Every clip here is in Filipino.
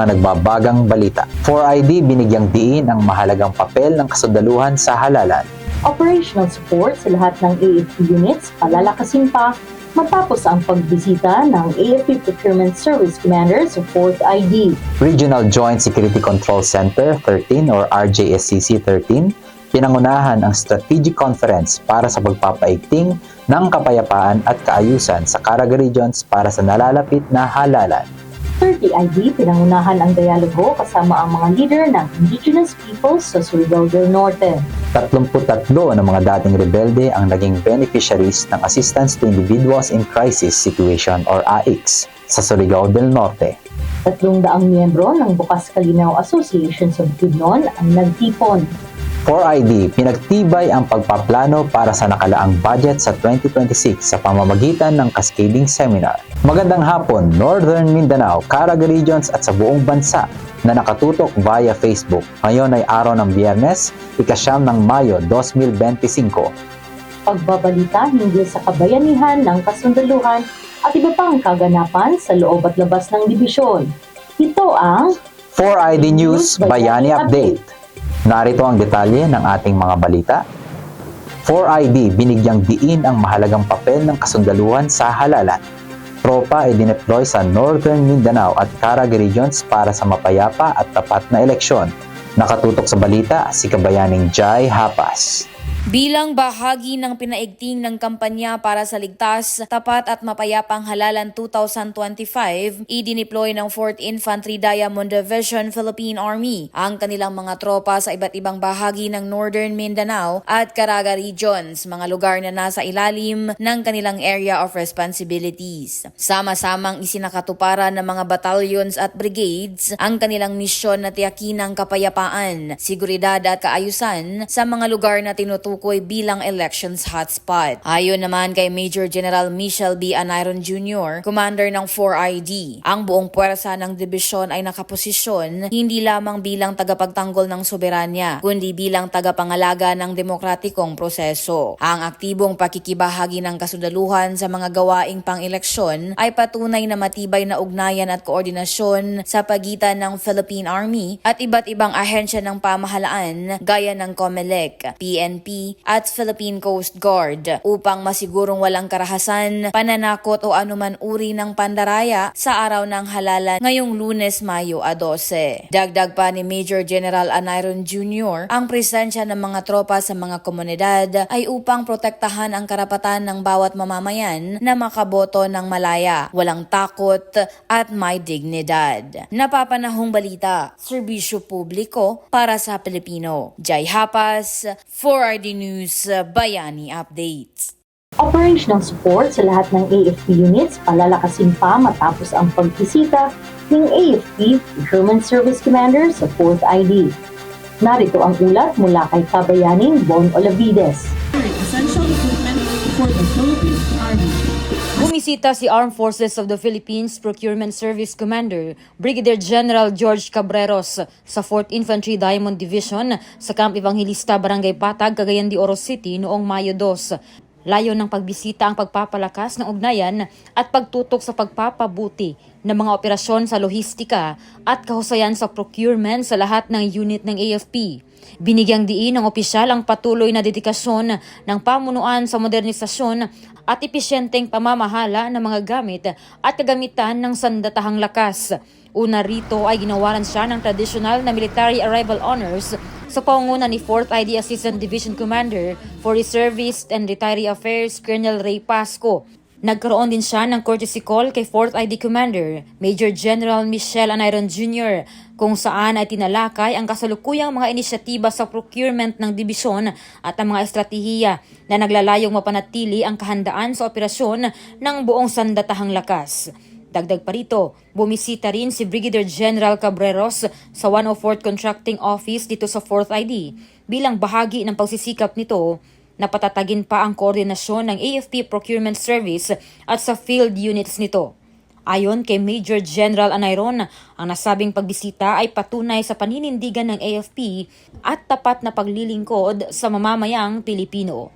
mga nagbabagang balita. 4ID binigyang diin ang mahalagang papel ng kasundaluhan sa halalan. Operational support sa lahat ng AFP units palalakasin pa matapos ang pagbisita ng AFP Procurement Service Commander sa 4th ID. Regional Joint Security Control Center 13 or RJSCC 13 pinangunahan ang strategic conference para sa pagpapaigting ng kapayapaan at kaayusan sa Caraga Regions para sa nalalapit na halalan. 30 ID pinangunahan ang dialogo kasama ang mga leader ng indigenous peoples sa Surigao del Norte. 33 ng mga dating rebelde ang naging beneficiaries ng Assistance to Individuals in Crisis Situation or AICS sa Surigao del Norte. Tatlong daang miyembro ng Bukas Kalinaw Association sa Bukidnon ang nagtipon. 4ID, pinagtibay ang pagpaplano para sa nakalaang budget sa 2026 sa pamamagitan ng cascading seminar. Magandang hapon, Northern Mindanao, Caraga Regions at sa buong bansa na nakatutok via Facebook. Ngayon ay araw ng Biyernes, ikasyam ng Mayo 2025. Pagbabalita hinggil sa kabayanihan ng kasundaluhan at iba pang kaganapan sa loob at labas ng dibisyon. Ito ang 4ID News Bayani Update. Narito ang detalye ng ating mga balita. 4ID binigyang diin ang mahalagang papel ng kasundaluhan sa halalan. Tropa ay dineploy sa Northern Mindanao at Caraga Regions para sa mapayapa at tapat na eleksyon. Nakatutok sa balita si Kabayaning Jai Hapas. Bilang bahagi ng pinaigting ng kampanya para sa ligtas, tapat at mapayapang halalan 2025, idineploy ng 4th Infantry Diamond Division Philippine Army ang kanilang mga tropa sa iba't ibang bahagi ng Northern Mindanao at Caraga Regions, mga lugar na nasa ilalim ng kanilang area of responsibilities. Sama-samang isinakatuparan ng mga battalions at brigades ang kanilang misyon na tiyakin ang kapayapaan, seguridad at kaayusan sa mga lugar na tinutukoy bilang elections hotspot. Ayon naman kay Major General Michel B. Anayron Jr., commander ng 4ID, ang buong puwersa ng dibisyon ay nakaposisyon hindi lamang bilang tagapagtanggol ng soberanya, kundi bilang tagapangalaga ng demokratikong proseso. Ang aktibong pakikibahagi ng kasundaluhan sa mga gawaing pang-eleksyon ay patunay na matibay na ugnayan at koordinasyon sa pagitan ng Philippine Army at iba't ibang ahensya ng pamahalaan gaya ng COMELEC, PNP at Philippine Coast Guard upang masigurong walang karahasan, pananakot o anuman uri ng pandaraya sa araw ng halalan ngayong lunes Mayo a 12. Dagdag pa ni Major General Anayron Jr., ang presensya ng mga tropa sa mga komunidad ay upang protektahan ang karapatan ng bawat mamamayan na makaboto ng malaya, walang takot at may dignidad. Napapanahong balita, serbisyo publiko para sa Pilipino. Jai Hapas, 4RD News, Bayani Updates. operational support sa lahat ng AFP units palalakasin pa matapos ang pagbisita ng AFP Procurement Service Commander sa 4th ID. Narito ang ulat mula kay Kabayaning Bon Olavides. essential for the Philippine Army. Bumisita si Armed Forces of the Philippines Procurement Service Commander Brigadier General George Cabreros sa 4th Infantry Diamond Division sa Camp Evangelista Barangay Patag, Cagayan de Oro City noong Mayo 2. Layo ng pagbisita ang pagpapalakas ng ugnayan at pagtutok sa pagpapabuti ng mga operasyon sa lohistika at kahusayan sa procurement sa lahat ng unit ng AFP. Binigyang diin ng opisyal ang patuloy na dedikasyon ng pamunuan sa modernisasyon at episyenteng pamamahala ng mga gamit at kagamitan ng sandatahang lakas. Una rito ay ginawaran siya ng traditional na military arrival honors sa pangunguna ni 4th ID Assistant Division Commander for Reservist and Retiree Affairs Colonel Ray Pasco. Nagkaroon din siya ng courtesy call kay 4th ID Commander Major General Michelle Anayron Jr. kung saan ay tinalakay ang kasalukuyang mga inisyatiba sa procurement ng dibisyon at ang mga estratehiya na naglalayong mapanatili ang kahandaan sa operasyon ng buong sandatahang lakas. Dagdag pa rito, bumisita rin si Brigadier General Cabreros sa 104th Contracting Office dito sa 4th ID bilang bahagi ng pagsisikap nito na patatagin pa ang koordinasyon ng AFP Procurement Service at sa field units nito. Ayon kay Major General Anayron, ang nasabing pagbisita ay patunay sa paninindigan ng AFP at tapat na paglilingkod sa mamamayang Pilipino.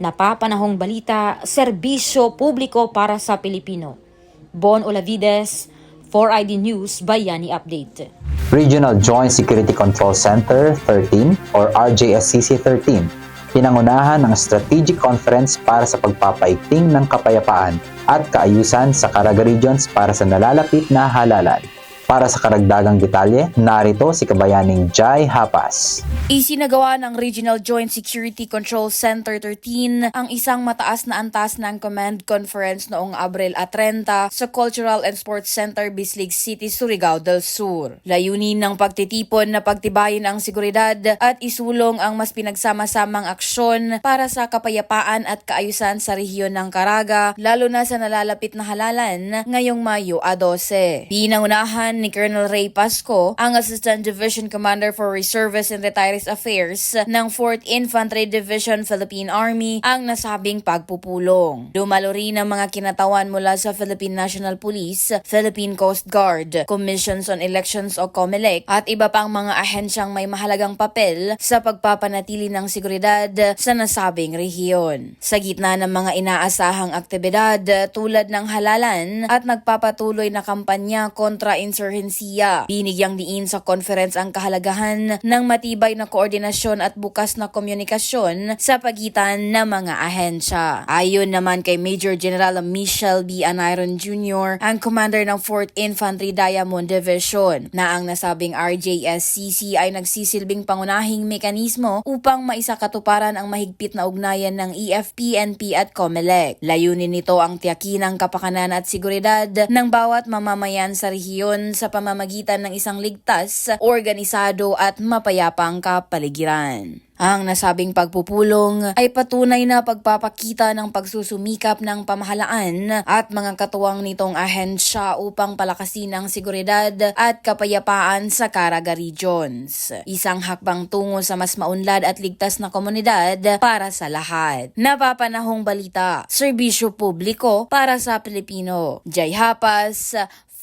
Napapanahong balita, serbisyo publiko para sa Pilipino. Bon Olavides, 4ID News Bayani Update. Regional Joint Security Control Center 13 or RJSCC 13, pinangunahan ng strategic conference para sa pagpapaigting ng kapayapaan at kaayusan sa Caraga Regions para sa nalalapit na halalan. Para sa karagdagang detalye, narito si Kabayaning Jai Hapas. Isinagawa ng Regional Joint Security Control Center 13 ang isang mataas na antas ng Command Conference noong Abril at 30 sa Cultural and Sports Center, Bislig City, Surigao del Sur. Layunin ng pagtitipon na pagtibayin ang seguridad at isulong ang mas pinagsama-samang aksyon para sa kapayapaan at kaayusan sa rehiyon ng Caraga, lalo na sa nalalapit na halalan ngayong Mayo a 12. Pinangunahan ni Colonel Ray Pasco, ang Assistant Division Commander for Reservists and Retirees Affairs ng 4th Infantry Division Philippine Army ang nasabing pagpupulong. Dumalo rin ang mga kinatawan mula sa Philippine National Police, Philippine Coast Guard, Commissions on Elections o COMELEC at iba pang mga ahensyang may mahalagang papel sa pagpapanatili ng seguridad sa nasabing rehiyon. Sa gitna ng mga inaasahang aktibidad tulad ng halalan at nagpapatuloy na kampanya kontra insurhensiya, binigyang diin sa conference ang kahalagahan ng matibay na koordinasyon at bukas na komunikasyon sa pagitan ng mga ahensya. Ayon naman kay Major General Michelle B. Anayron Jr., ang commander ng 4th Infantry Diamond Division, na ang nasabing RJSCC ay nagsisilbing pangunahing mekanismo upang maisakatuparan ang mahigpit na ugnayan ng EFP, at COMELEC. Layunin nito ang tiyakin ng kapakanan at seguridad ng bawat mamamayan sa rehiyon sa pamamagitan ng isang ligtas, organisado at mapayapang kapaligiran. Ang nasabing pagpupulong ay patunay na pagpapakita ng pagsusumikap ng pamahalaan at mga katuwang nitong ahensya upang palakasin ang seguridad at kapayapaan sa Caraga Regions. Isang hakbang tungo sa mas maunlad at ligtas na komunidad para sa lahat. Napapanahong balita, serbisyo publiko para sa Pilipino. Jay Hapas,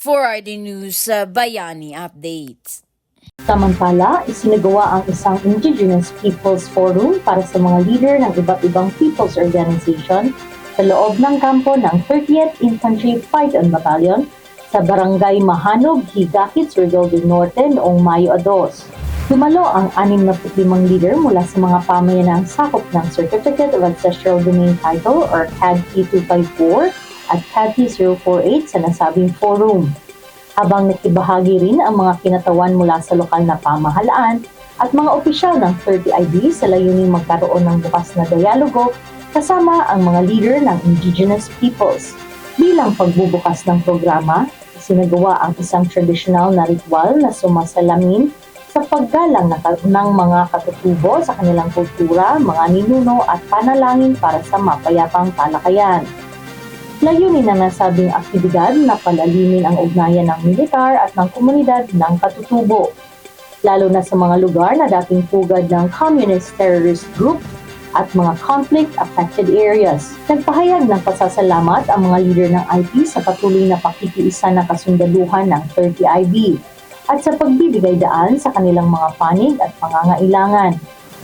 4RD News Bayani Updates. Samantala, isinagawa ang isang Indigenous Peoples Forum para sa mga leader ng iba't ibang people's organization sa loob ng kampo ng 30th Infantry Fighting Battalion sa Barangay Mahanog, Higakit, Surigao del Norte noong Mayo 2. Dumalo ang 65 leader mula sa mga pamayanang sakop ng Certificate of Ancestral Domain Title or CAD P254 at CAD P048 sa nasabing forum habang nakibahagi rin ang mga kinatawan mula sa lokal na pamahalaan at mga opisyal ng 30ID sa layuning magkaroon ng bukas na dialogo kasama ang mga leader ng indigenous peoples. Bilang pagbubukas ng programa, sinagawa ang isang tradisyonal na ritual na sumasalamin sa paggalang ng mga katutubo sa kanilang kultura, mga ninuno at panalangin para sa mapayapang talakayan. Layunin na nasabing aktibidad na palalimin ang ugnayan ng militar at ng komunidad ng katutubo, lalo na sa mga lugar na dating pugad ng communist terrorist group at mga conflict-affected areas. Nagpahayag ng pasasalamat ang mga leader ng IP sa patuloy na pakikiisa na kasundaluhan ng 30IB at sa pagbibigay daan sa kanilang mga panig at pangangailangan.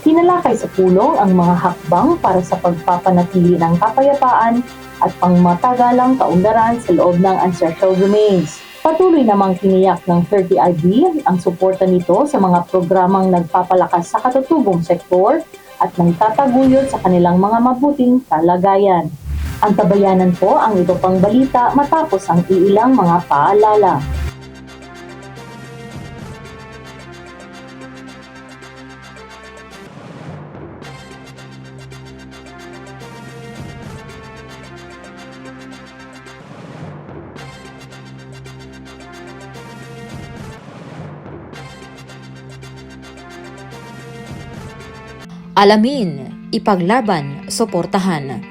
Tinalakay sa pulong ang mga hakbang para sa pagpapanatili ng kapayapaan at pangmatagalang kaundaran sa loob ng ancestral domains. Patuloy namang tiniyak ng 30IB ang suporta nito sa mga programang nagpapalakas sa katutubong sektor at nagtataguyod sa kanilang mga mabuting kalagayan. Ang tabayanan po ang ito pang balita matapos ang iilang mga paalala. Alamin, ipaglaban, suportahan.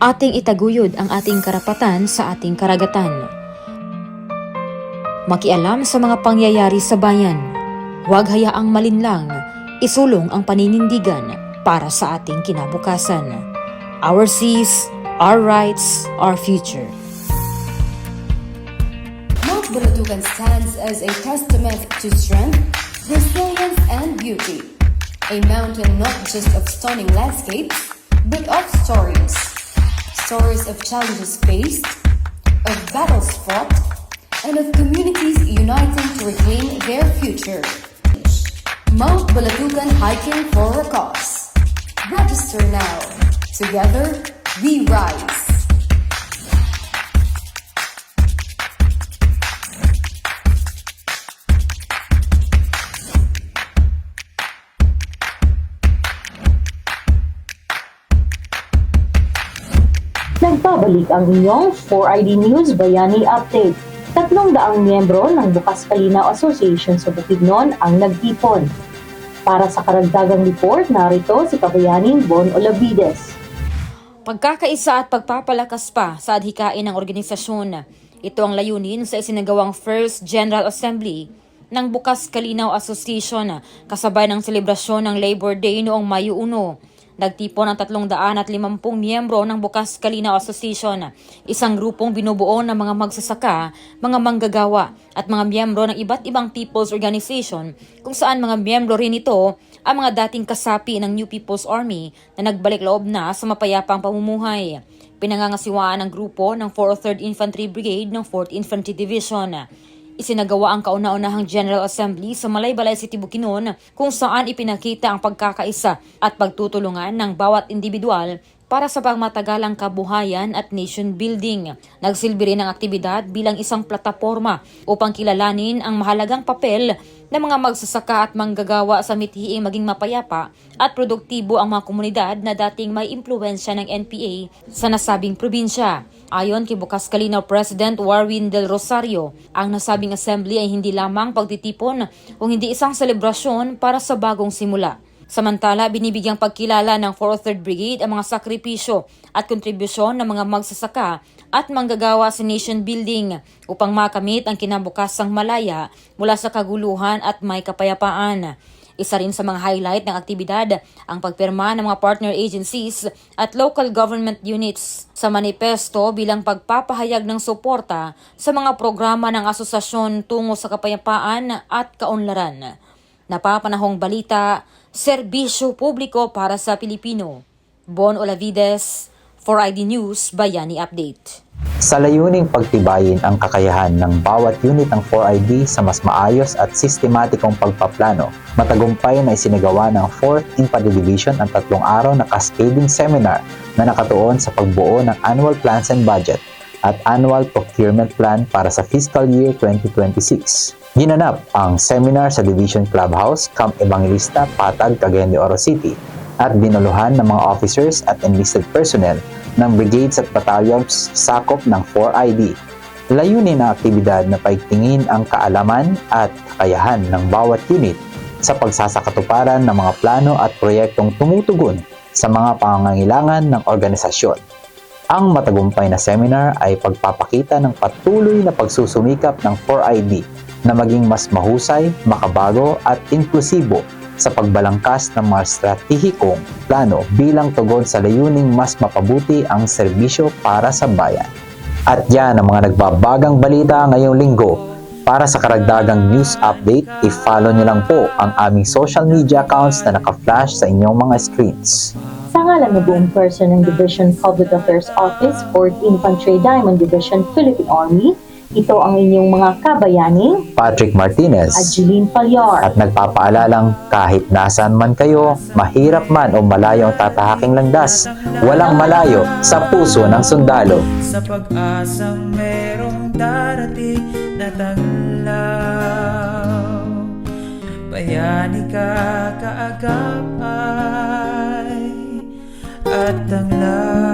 Ating itaguyod ang ating karapatan sa ating karagatan. Makialam sa mga pangyayari sa bayan. Huwag hayaang malinlang, isulong ang paninindigan para sa ating kinabukasan. Our seas, our rights, our future. Mount Buladugan stands as a testament to strength, resilience, and beauty. A mountain not just of stunning landscapes, but of stories. Stories of challenges faced, of battles fought, and of communities uniting to reclaim their future. Mount Balatugan Hiking for a Cause. Register now. Together, we rise. Nagbabalik ang inyong 4ID News Bayani Update. Tatlong daang miyembro ng Bukas Kalinaw Association sa Bukidnon ang nagtipon. Para sa karagdagang report, narito si Kabayaning Bon Olavides. Pagkakaisa at pagpapalakas pa sa adhikain ng organisasyon. Ito ang layunin sa isinagawang First General Assembly ng Bukas Kalinaw Association kasabay ng selebrasyon ng Labor Day noong Mayo 1. Nagtipon ang 350 miyembro ng Bukas Kalinaw Association, isang grupong binubuo ng mga magsasaka, mga manggagawa at mga miyembro ng iba't ibang people's organization kung saan mga miyembro rin ito ang mga dating kasapi ng New People's Army na nagbalik loob na sa mapayapang pamumuhay. Pinangangasiwaan ng grupo ng 4th 3rd Infantry Brigade ng 4th Infantry Division. Isinagawa ang kauna-unahang General Assembly sa Malaybalay City, Bukidnon kung saan ipinakita ang pagkakaisa at pagtutulungan ng bawat individual para sa pangmatagalang kabuhayan at nation building. Nagsilbi rin ang aktibidad bilang isang plataforma upang kilalanin ang mahalagang papel ng mga magsasaka at manggagawa sa mithiing maging mapayapa at produktibo ang mga komunidad na dating may impluensya ng NPA sa nasabing probinsya. Ayon kay Bukas Kalinaw President Warwin Del Rosario, ang nasabing assembly ay hindi lamang pagtitipon o hindi isang selebrasyon para sa bagong simula. Samantala, binibigyang pagkilala ng 4th 3rd Brigade ang mga sakripisyo at kontribusyon ng mga magsasaka at manggagawa sa nation building upang makamit ang kinabukasang malaya mula sa kaguluhan at may kapayapaan. Isa rin sa mga highlight ng aktibidad ang pagpirma ng mga partner agencies at local government units sa manifesto bilang pagpapahayag ng suporta sa mga programa ng asosasyon tungo sa kapayapaan at kaunlaran. Napapanahong balita, serbisyo publiko para sa Pilipino. Bon Olavides, 4ID News, Bayani Update. Sa layuning pagtibayin ang kakayahan ng bawat unit ng 4ID sa mas maayos at sistematikong pagpaplano, matagumpay na isinagawa ng 4th Infantry Division ang tatlong araw na cascading seminar na nakatuon sa pagbuo ng annual plans and budget at annual procurement plan para sa fiscal year 2026. Ginanap ang seminar sa Division Clubhouse, Camp Evangelista, Patag, Cagayan de Oro City at dinuluhan ng mga officers at enlisted personnel ng brigades at battalions sakop ng 4ID. Layunin ng aktibidad na paigtingin ang kaalaman at kakayahan ng bawat unit sa pagsasakatuparan ng mga plano at proyektong tumutugon sa mga pangangailangan ng organisasyon. Ang matagumpay na seminar ay pagpapakita ng patuloy na pagsusumikap ng 4ID na maging mas mahusay, makabago at inklusibo sa pagbalangkas ng mga stratehikong plano bilang tugon sa layuning mas mapabuti ang serbisyo para sa bayan. At yan ang mga nagbabagang balita ngayong linggo. Para sa karagdagang news update, i-follow nyo lang po ang aming social media accounts na naka-flash sa inyong mga screens. Sa ngalan ng buong person ng Division Public Affairs Office, 4th Infantry Diamond Division, Philippine Army, ito ang inyong mga kabayaning, Patrick Martinez Adeline Palyar. at nagpapaalalang kahit nasaan man kayo, mahirap man o malayo ang tatahaking landas, walang malayo sa puso ng sundalo. sa pag-asang merong darating na tanglaw Bayani ka kaagapay at tanglaw